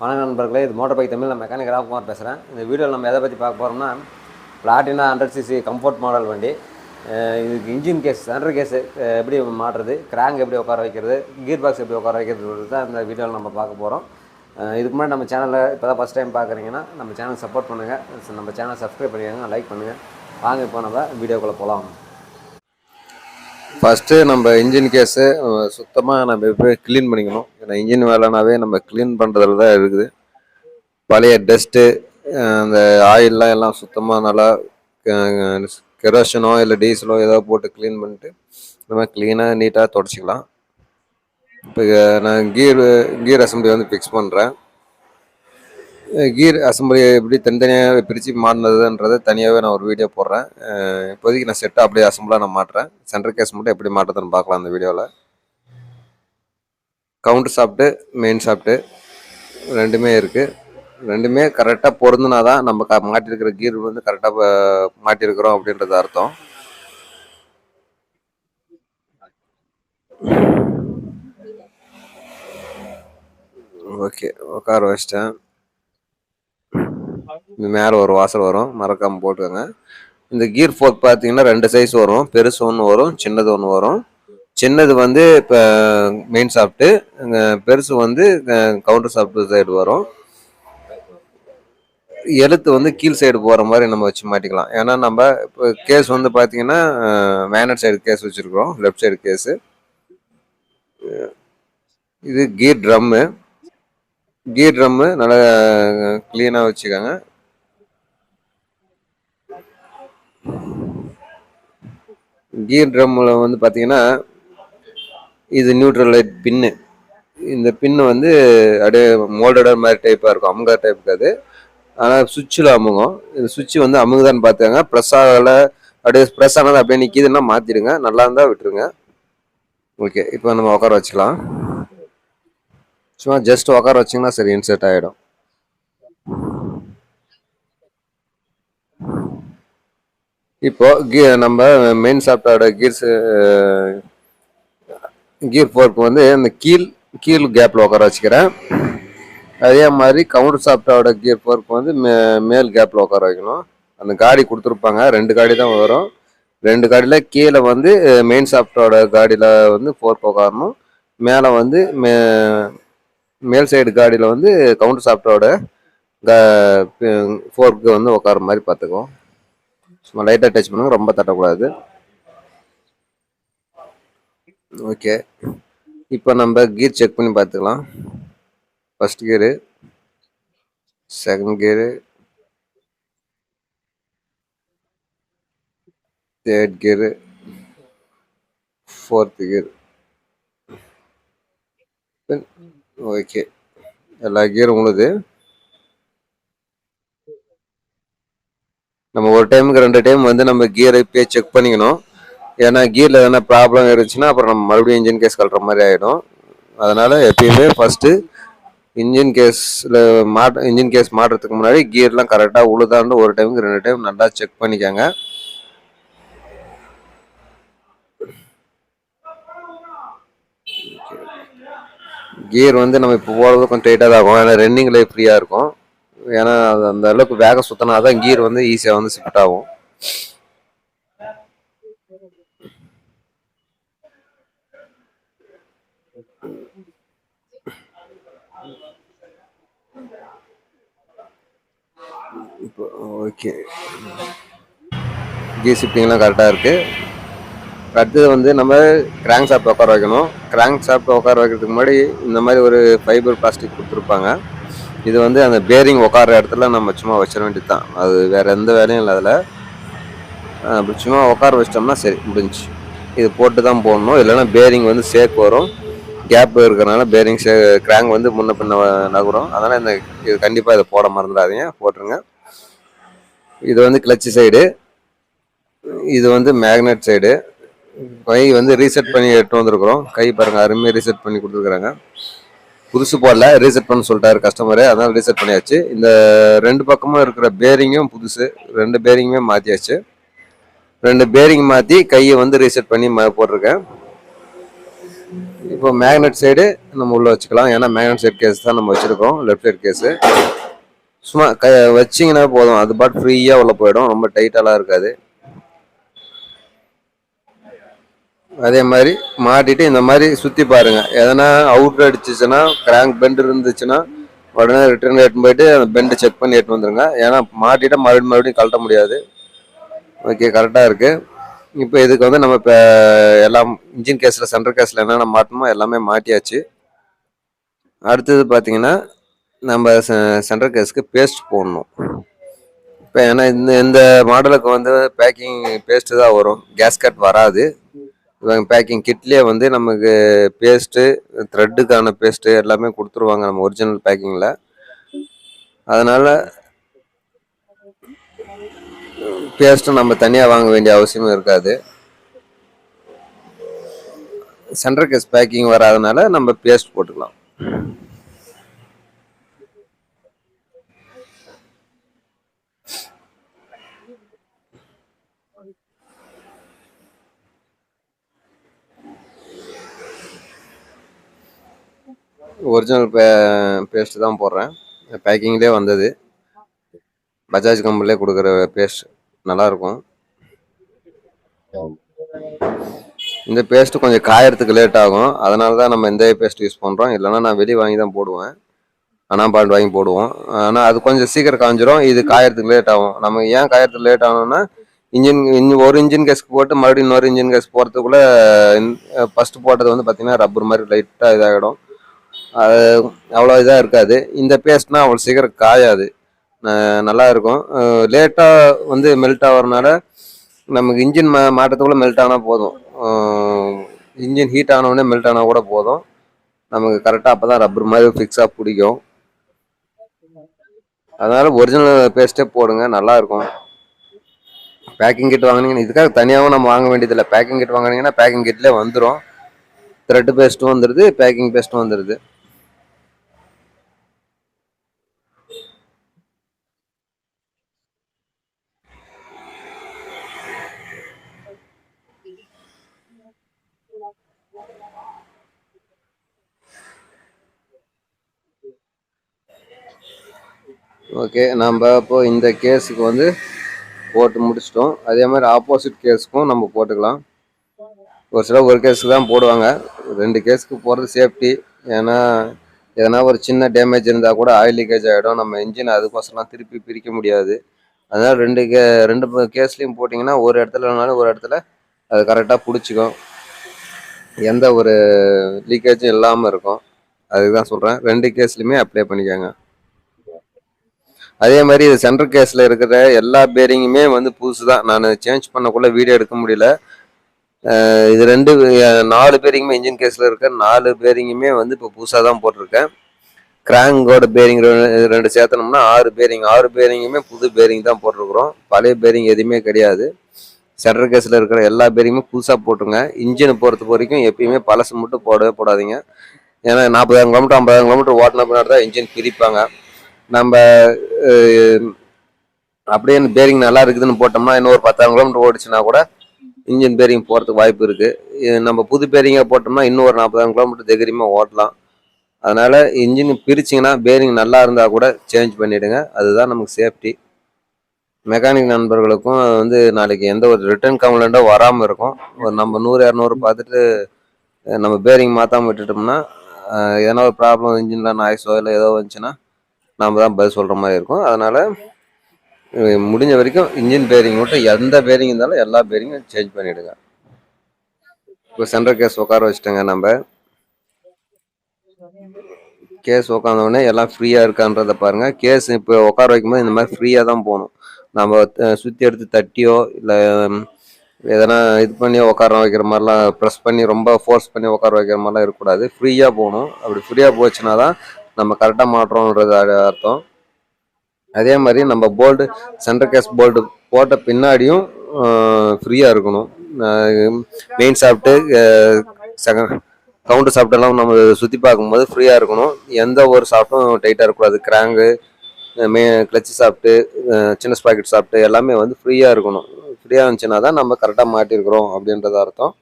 வணக்கம் நண்பர்களே இது மோட்டர் பைக் தமிழ் நான் மெக்கானிக் ராம்குமார் பேசுகிறேன் இந்த வீடியோவில் நம்ம எதை பற்றி பார்க்க போகிறோம்னா Platina hundred CC comfort model வண்டி. இதுக்கு இன்ஜின் கேஸ் சென்டர் கேஸ் எப்படி மாட்டுறது கிராங்க் எப்படி உட்கார வைக்கிறது கீர் பாக்ஸ் எப்படி உட்கார வைக்கிறது தான் இந்த வீடியோவில் நம்ம பார்க்க போகிறோம் இதுக்கு முன்னாடி நம்ம சேனலில் இப்போ தான் ஃபஸ்ட் டைம் பார்க்குறீங்கன்னா நம்ம சேனல் சப்போர்ட் பண்ணுங்கள் நம்ம சேனல் சப்ஸ்கிரைப் பண்ணிக்கோங்க லைக் பண்ணுங்கள் வாங்க இப்போ நம்ம வீடியோக்குள்ளே போகலாம் ஃபஸ்ட்டு நம்ம இன்ஜின் கேஸு சுத்தமாக நம்ம எப்படி க்ளீன் பண்ணிக்கணும். ஏன்னா இன்ஜின் வேலைனாவே நம்ம க்ளீன் பண்ணுறதுல தான் இருக்குது. பழைய டஸ்ட்டு அந்த ஆயிலெலாம் எல்லாம் சுத்தமாக நல்லா கெரோஷனோ இல்லை டீசலோ ஏதோ போட்டு க்ளீன் பண்ணிட்டு நம்ம க்ளீனாக நீட்டாக தொடச்சிக்கலாம். இப்போ நான் கீர் கீர் அசம்பிளி வந்து ஃபிக்ஸ் பண்ணுறேன் கீர் அசம்பிளி எப்படி தனித்தனியாக பிரித்து மாட்டினதுன்றதை தனியாகவே நான் ஒரு வீடியோ போடுறேன். இப்போதைக்கு நான் செட்டாக அப்படியே அசம்பிளாக நான் மாட்டுறேன் சென்டர் கேஸ் மட்டும் எப்படி மாட்டுறதுன்னு பார்க்கலாம் அந்த வீடியோவில். கவுண்டர் சாப்பிட்டு மெயின் சாப்பிட்டு ரெண்டுமே இருக்குது ரெண்டுமே கரெக்டாக பொருந்தினா தான் நம்ம க மாட்டிருக்கிற கீர் வந்து கரெக்டாக மாட்டியிருக்கிறோம் அப்படின்றது அர்த்தம். ஓகே உட்கார வச்சிட்டேன். மேலே ஒரு வாசல் வரும். மறக்காமல் போட்டுக்கோங்க. இந்த கீர் ஃபோர்க் பார்த்தீங்கன்னா ரெண்டு சைஸ் வரும். பெருசு ஒன்று வரும் சின்னது ஒன்று வரும். சின்னது வந்து இப்போ மெயின் சாப்பிட்டு பெருசு வந்து கவுண்டர் சாப்பிட்டு சைடு வரும். எழுத்து வந்து கீழ் சைடு போகிற மாதிரி நம்ம வச்சு மாட்டிக்கலாம். ஏன்னா நம்ம இப்போ கேஸ் வந்து பார்த்தீங்கன்னா மேனர் சைடு கேஸ் வச்சுருக்கிறோம். லெஃப்ட் சைடு கேஸு இது கீர் ட்ரம்மு கீர் ட்ரம்மு நல்லா க்ளீனாக வச்சுக்கோங்க. கீர் ட்ரம்மில் வந்து பார்த்தீங்கன்னா இது நியூட்ரல் லைட் பின்னு இந்த பின்னு வந்து அப்படியே மோல்டடர் மாதிரி டைப்பாக இருக்கும். அமுக டைப் அது. ஆனால் சுவிட்சில் அமுகும். இந்த சுவிட்சு வந்து அமுகுதான்னு பார்த்துக்கங்க. ப்ரெஸ் ஆகலை. அப்படியே ப்ரெஸ் ஆனது அப்படியே நிற்கிதுன்னா மாற்றிடுங்க நல்லா இருந்தால் விட்டுருங்க. ஓகே இப்போ நம்ம உட்கார வச்சுக்கலாம். சும்மா ஜஸ்ட் உட்கார வச்சிங்கன்னா சரி இன்செர்ட் ஆகிடும் இப்போ கீ நம்ம மெயின் சாஃப்ட்வேரோட கீர்ஸ் கீர் ஃபோர்க் வந்து இந்த கீழ் கீழ் கேப்பில் உட்கார வச்சுக்கிறேன். அதே மாதிரி கவுண்டர் சாஃப்ட்வேரோட கீர் ஃபோர்க் வந்து மே மேல் கேப்பில் உட்கார வைக்கணும். அந்த காடி கொடுத்துருப்பாங்க. ரெண்டு காடி தான் வரும். ரெண்டு காடியில் கீழே வந்து மெயின் சாஃப்ட்வேரோட காடியில் வந்து ஃபோர்க் உட்காரணும். மேலே வந்து மே மேல் சைடு காடியில் வந்து கவுண்டர் சாஃப்ட்வேரோட ஃபோர்க்கு வந்து உட்கார மாதிரி பார்த்துக்குவோம். சும்மா லைட்டாக டச் பண்ணுங்க ரொம்ப தட்டக்கூடாது. ஓகே இப்போ நம்ம கீர் செக் பண்ணி பார்த்துக்கலாம். First gear second gear third gear fourth gear okay எல்லா கியரும் உங்களுது. நம்ம ஒரு டைமுக்கு ரெண்டு டைம் வந்து நம்ம கியரை போய் செக் பண்ணிக்கணும். ஏன்னா கியரில் எதனா ப்ராப்ளம் இருந்துச்சுன்னா அப்புறம் நம்ம மறுபடியும் இன்ஜின் கேஸ் கழுற மாதிரி ஆகிடும் அதனால் எப்பயுமே ஃபஸ்ட்டு இன்ஜின் கேஸில் மாட் இன்ஜின் கேஸ் மாட்டுறதுக்கு முன்னாடி கியர்லாம் கரெக்டாக உழுதாண்டு ஒரு டைமுக்கு ரெண்டு டைம் நல்லா செக் பண்ணிக்கோங்க. கியர் வந்து நம்ம இப்போ போகிறது கொஞ்சம் டைட்டாக தான் ஆகும் ஏன்னா ரன்னிங் லைஃப் ஃப்ரீயாக இருக்கும். ஏன்னா அந்த அளவுக்கு வேகம் சுத்தினா தான் கீர் வந்து ஈஸியாக வந்து ஷிஃப்ட் ஆகும். இப்போ ஓகே கீர் ஷிஃப்டிங்லாம் கரெக்டாக இருக்குது அடுத்தது வந்து நம்ம கிராங்க் ஷாப்பில் உட்கார வைக்கணும். கிராங்க் ஷாப்பில் உட்கார வைக்கிறதுக்கு முன்னாடி இந்த மாதிரி ஒரு ஃபைபர் பிளாஸ்டிக் கொடுத்துருப்பாங்க. இது வந்து அந்த பேரிங் உட்கார இடத்துல நம்ம சும்மா வச்சிட வேண்டியது தான் அது வேறு எந்த வேலையும் இல்லை அதில். அப்படி சும்மா உட்கார வச்சிட்டோம்னா சரி முடிஞ்சு இது போட்டு தான் போடணும். இல்லைன்னா பேரிங் வந்து சேக் வரும். கேப் இருக்கிறனால பேரிங் சே கிராங்க் வந்து முன்ன பின்ன நகரும். அதனால் இந்த இது கண்டிப்பாக இதை போட மறந்துடாதீங்க. போட்டுருங்க. இது வந்து கிளச்சு சைடு இது வந்து மேக்னெட் சைடு கை வந்து ரீசெட் பண்ணி எடுத்து வந்திருக்கிறோம். கை பாருங்கள் அருமையாக ரீசெட் பண்ணி கொடுத்துருக்குறாங்க. புதுசு போடல ரீசெட் பண்ண சொல்லிட்டாரு கஸ்டமரு அதனால ரீசெட் பண்ணியாச்சு. இந்த ரெண்டு பக்கமும் இருக்கிற பேரிங்கும் புதுசு. ரெண்டு பேரிங்குமே மாற்றியாச்சு ரெண்டு பேரிங் மாற்றி கையை வந்து ரீசெட் பண்ணி போட்டிருக்கேன். இப்போ மேக்னெட் சைடு நம்ம உள்ளே வச்சுக்கலாம். ஏன்னா மேக்னெட் சைடு கேஸ் தான் நம்ம வச்சுருக்கோம். லெஃப்ட் சைடு கேஸு சும்மா க வச்சிங்கன்னா போதும். அது பாட் ஃப்ரீயாக உள்ளே போயிடும். ரொம்ப டைட்டாலாம் இருக்காது. அதே மாதிரி மாட்டிட்டு இந்த மாதிரி சுற்றி பாருங்க. எதனா அவுட்ரு அடிச்சிச்சுன்னா கிராங்க் பெண்ட் இருந்துச்சுன்னா உடனே ரிட்டர்ன் எட்டு போயிட்டு அந்த பெண்டு செக் பண்ணி எடுத்து வந்துருங்க. ஏன்னா மாட்டிட்டு மறுபடியும் மறுபடியும் கழட்ட முடியாது. ஓகே கரெக்டாக இருக்குது இப்போ இதுக்கு வந்து நம்ம இப்போ எல்லாம் இன்ஜின் கேஸில் சென்டர் கேஸில் என்னென்ன மாட்டணுமோ எல்லாமே மாட்டியாச்சு. அடுத்தது பார்த்தீங்கன்னா நம்ம சென்டர் கேஸ்க்கு பேஸ்ட் போடணும். இப்போ ஏன்னா இந்த இந்த மாடலுக்கு வந்து பேக்கிங் பேஸ்ட்டு தான் வரும். கேஸ் கட் வராது. பேக்கிங் கிட்லேயே வந்து நமக்கு பேஸ்ட்டு த்ரெட்டுக்கான பேஸ்ட்டு எல்லாமே கொடுத்துருவாங்க நம்ம ஒரிஜினல் பேக்கிங்கில் அதனால் பேஸ்ட்டும் நம்ம தனியாக வாங்க வேண்டிய அவசியமும் இருக்காது. சென்ட்ரல் கேஸ் பேக்கிங் வராதனால நம்ம பேஸ்ட் போட்டுக்கலாம். ஒரிஜினல் பே பேஸ்ட்டு தான் போடுறேன். பேக்கிங்லேயே வந்தது. பஜாஜ் கம்பெனிலே கொடுக்குற பேஸ்ட் நல்லாயிருக்கும். இந்த பேஸ்ட்டு கொஞ்சம் காயறதுக்கு லேட் ஆகும். அதனால தான் நம்ம இந்த பேஸ்ட் யூஸ் பண்ணுறோம் இல்லைன்னா நான் வெளியே வாங்கி தான் போடுவேன். ஆனால் பால் வாங்கி போடுவோம். ஆனால் அது கொஞ்சம் சீக்கிரம் காஞ்சிரும். இது காயறதுக்கு லேட் ஆகும். நம்ம ஏன் காயறதுக்கு லேட் ஆகணும்னா இன்ஜின் இன்ஜின் ஒரு இன்ஜின் கேஸ்க்கு போட்டு மறுபடியும் இன்னொரு இன்ஜின் கேஸ் போகிறதுக்குள்ளே ஃபஸ்ட்டு போட்டது வந்து பார்த்திங்கன்னா ரப்பர் மாதிரி லைட்டாக இதாகிடும். அது அவ்வளோ இதாக இருக்காது. இந்த பேஸ்ட்னா அவ்வளோ சீக்கிரம் காயாது. நல்லா இருக்கும். லேட்டாக வந்து மெல்ட் ஆகிறனால நமக்கு இன்ஜின் மா மாற்றத்துக்குள்ளே மெல்ட் ஆனால் போதும். இன்ஜின் ஹீட் ஆனவுடனே மெல்ட் ஆனால் கூட போதும். நமக்கு கரெக்டாக அப்போ தான் ரப்பர் மாதிரி ஃபிக்ஸாக பிடிக்கும். அதனால் ஒரிஜினல் பேஸ்ட்டே போடுங்க. நல்லாயிருக்கும் பேக்கிங் கிட் வாங்குனீங்கன்னா இதுக்காக தனியாகவும் நம்ம வாங்க வேண்டியதில்லை. பேக்கிங் கிட் வாங்குனீங்கன்னா பேக்கிங் கிட்லேயே வந்துடும் த்ரெட்டு பேஸ்ட்டும் வந்துடுது பேக்கிங் பேஸ்ட்டும் வந்துடுது ஓகே நம்ம இப்போ இந்த கேஸுக்கு வந்து போட்டு முடிச்சிட்டோம். அதே மாதிரி ஆப்போசிட் கேஸுக்கும் நம்ம போட்டுக்கலாம். ஒரு சில ஒரு கேஸுக்கு தான் போடுவாங்க. ரெண்டு கேஸுக்கு போகிறது சேஃப்டி ஏன்னா எதனா ஒரு சின்ன டேமேஜ் இருந்தால் கூட ஆயில் லீக்கேஜ் ஆகிடும் நம்ம இன்ஜின் அதுக்கோசரம் திருப்பி பிரிக்க முடியாது. அதனால் ரெண்டு கே ரெண்டு கேஸ்லேயும் போட்டிங்கன்னா ஒரு இடத்துல இல்லைனாலும் ஒரு இடத்துல அது கரெக்டாக பிடிச்சிக்கும். எந்த ஒரு லீக்கேஜும் இல்லாமல் இருக்கும். அதுக்கு தான் சொல்கிறேன் ரெண்டு கேஸ்லையுமே அப்ளை பண்ணிக்கோங்க. அதே மாதிரி இது சென்ட்ரல் கேஸில் இருக்கிற எல்லா பேரிங்குமே வந்து புதுசு தான் நான் சேஞ்ச் பண்ணக்குள்ள வீடியோ எடுக்க முடியல. இது ரெண்டு நாலு பேரிங்குமே இன்ஜின் கேஸில் இருக்க நாலு பேரிங்குமே வந்து இப்போ புதுசாக தான் போட்டிருக்கேன் கிராங்கோட பேரிங் ரெண்டு சேர்த்தனோம்னா ஆறு பேரிங் ஆறு பேரிங்குமே புது பேரிங் தான் போட்டிருக்கிறோம். பழைய பேரிங் எதுவுமே கிடையாது. சென்ட்ரல் கேஸில் இருக்கிற எல்லா பேரிங்குமே புதுசாக போட்டுருங்க. இன்ஜினை பொறுத்த வரைக்கும் எப்பயுமே பழசு மட்டும் போடவே போடாதீங்க. ஏன்னா நாற்பதாயிரம் கிலோமீட்டர் ஐம்பதாயிரம் கிலோமீட்டர் ஓட்டின பின்னாடி தான் இன்ஜின் பிரிப்பாங்க. நம்ம அப்படியே பேரிங் நல்லா இருக்குதுன்னு போட்டோம்னா இன்னும் ஒரு பத்தாயிரம் கிலோமீட்டர் ஓடிச்சுன்னா கூட இன்ஜின் பேரிங் போகிறதுக்கு வாய்ப்பு இருக்குது நம்ம புது பேரிங்காக போட்டோம்னா இன்னும் ஒரு நாற்பதாயிரம் கிலோமீட்டர் தைரியமாக ஓட்டலாம். அதனால் இன்ஜின் பிரிச்சிங்கன்னா பேரிங் நல்லா இருந்தால் கூட சேஞ்ச் பண்ணிவிடுங்க அதுதான் நமக்கு சேஃப்டி மெக்கானிக் நண்பர்களுக்கும் வந்து நாளைக்கு எந்த ஒரு ரிட்டர்ன் கம்ப்ளைண்ட்டோ வராமல் இருக்கும். ஒரு நம்ம நூறு இரநூறு பார்த்துட்டு நம்ம பேரிங் மாற்றாமல் விட்டுட்டோம்னா எதனா ஒரு ப்ராப்ளம் இன்ஜினில் நாய்ஸோ இல்லை ஏதோ வந்துச்சுன்னா நாம் தான் பதில் சொல்கிற மாதிரி இருக்கும். அதனால் முடிஞ்ச வரைக்கும் இன்ஜின் பேரிங் மட்டும் எந்த பேரிங் இருந்தாலும் எல்லா பேரிங்கும் சேஞ்ச் பண்ணிவிடுங்க இப்போ சென்ட்ரல் கேஸ் உட்கார வச்சுட்டோங்க நம்ம. கேஸ் உட்காந்தோடனே எல்லாம் ஃப்ரீயாக இருக்கான்றத பாருங்கள் கேஸ் இப்போ உட்கார வைக்கும்போது இந்த மாதிரி ஃப்ரீயாக தான் போகணும். நம்ம சுற்றி எடுத்து தட்டியோ இல்லை எதனா இது பண்ணி உட்கார வைக்கிற மாதிரிலாம் ப்ரெஸ் பண்ணி ரொம்ப ஃபோர்ஸ் பண்ணி உட்கார வைக்கிற மாதிரிலாம் இருக்கக்கூடாது. ஃப்ரீயாக போகணும். அப்படி ஃப்ரீயாக போச்சுன்னா தான் நம்ம கரெக்டாக மாட்டுறோன்றது அர்த்தம். அதே மாதிரி நம்ம போல்டு சென்டர் கேஸ் போல்டு போட்ட பின்னாடியும் ஃப்ரீயாக இருக்கணும். மெயின் சாப்பிட்டு செகண்ட் கவுண்டர் சாப்பிட்டெல்லாம் நம்ம சுற்றி பார்க்கும்போது ஃப்ரீயாக இருக்கணும். எந்த ஒரு சாப்பிட்டும் டைட்டாக இருக்கக்கூடாது. கிராங்கு மே கிளச்சு சாப்பிட்டு சின்ன ஸ்பாக்கெட் சாப்பிட்டு எல்லாமே வந்து ஃப்ரீயாக இருக்கணும். ஃப்ரீயாக இருந்துச்சுன்னா தான் நம்ம கரெக்டாக மாட்டியிருக்கிறோம் அப்படின்றது அர்த்தம்.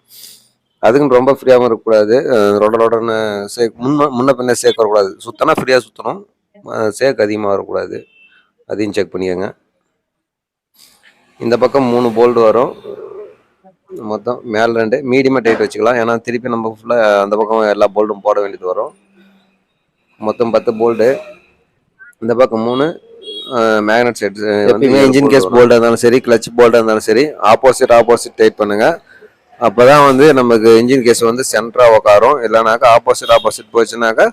அதுக்குன்னு ரொம்ப ஃப்ரீயாகவும் இருக்கக்கூடாது. ரொட ரொடன்னு சே முன்ன முன்ன பின்ன சேர்க்க வரக்கூடாது. சுத்தனா ஃப்ரீயாக சுற்றணும் சேர்க்க அதிகமாக வரக்கூடாது. அதையும் செக் பண்ணிக்கோங்க. இந்த பக்கம் மூணு போல்டு வரும். மொத்தம் மேலே ரெண்டு. மீடியமாக டைட் வச்சுக்கலாம். ஏன்னா திருப்பி நம்ம ஃபுல்லாக அந்த பக்கம் எல்லா போல்டும் போட வேண்டியது வரும். மொத்தம் பத்து போல்டு இந்த பக்கம் மூணு. மேக்னெட் செட் எப்பயுமே இன்ஜின் கேஸ் போல்டாக இருந்தாலும் சரி கிளச் போல்டாக இருந்தாலும் சரி ஆப்போசிட் ஆப்போசிட் டைட் அப்போ தான் வந்து நமக்கு இன்ஜின் கேஸ் வந்து சென்டராக உட்காரும் இல்லைனாக்கா ஆப்போசிட் ஆப்போசிட் போச்சுனாக்கா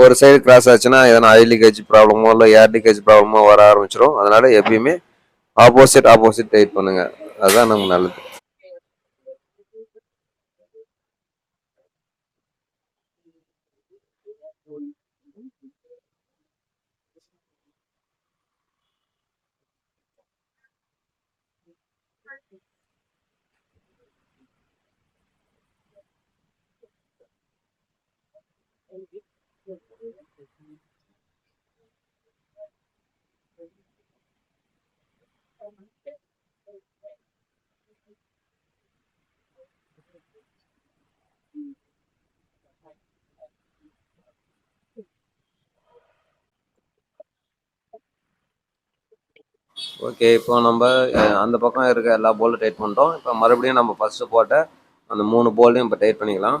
ஒரு சைடு கிராஸ் ஆச்சுன்னா எதனா ஆயில் லீக்கேஜ் ப்ராப்ளமோ இல்லை ஏர் லீக்கேஜ் ப்ராப்ளமோ வர ஆரம்பிச்சிடும் அதனால் எப்பயுமே ஆப்போசிட் ஆப்போசிட் டைட் பண்ணுங்கள் அதுதான் நமக்கு நல்லது. ஓகே இப்போ நம்ம அந்த பக்கம் இருக்க எல்லா போல்டும் டைட் பண்ணிட்டோம் இப்போ மறுபடியும் நம்ம ஃபஸ்ட்டு போட்ட அந்த மூணு போல்டையும் இப்போ டைட் பண்ணிக்கலாம்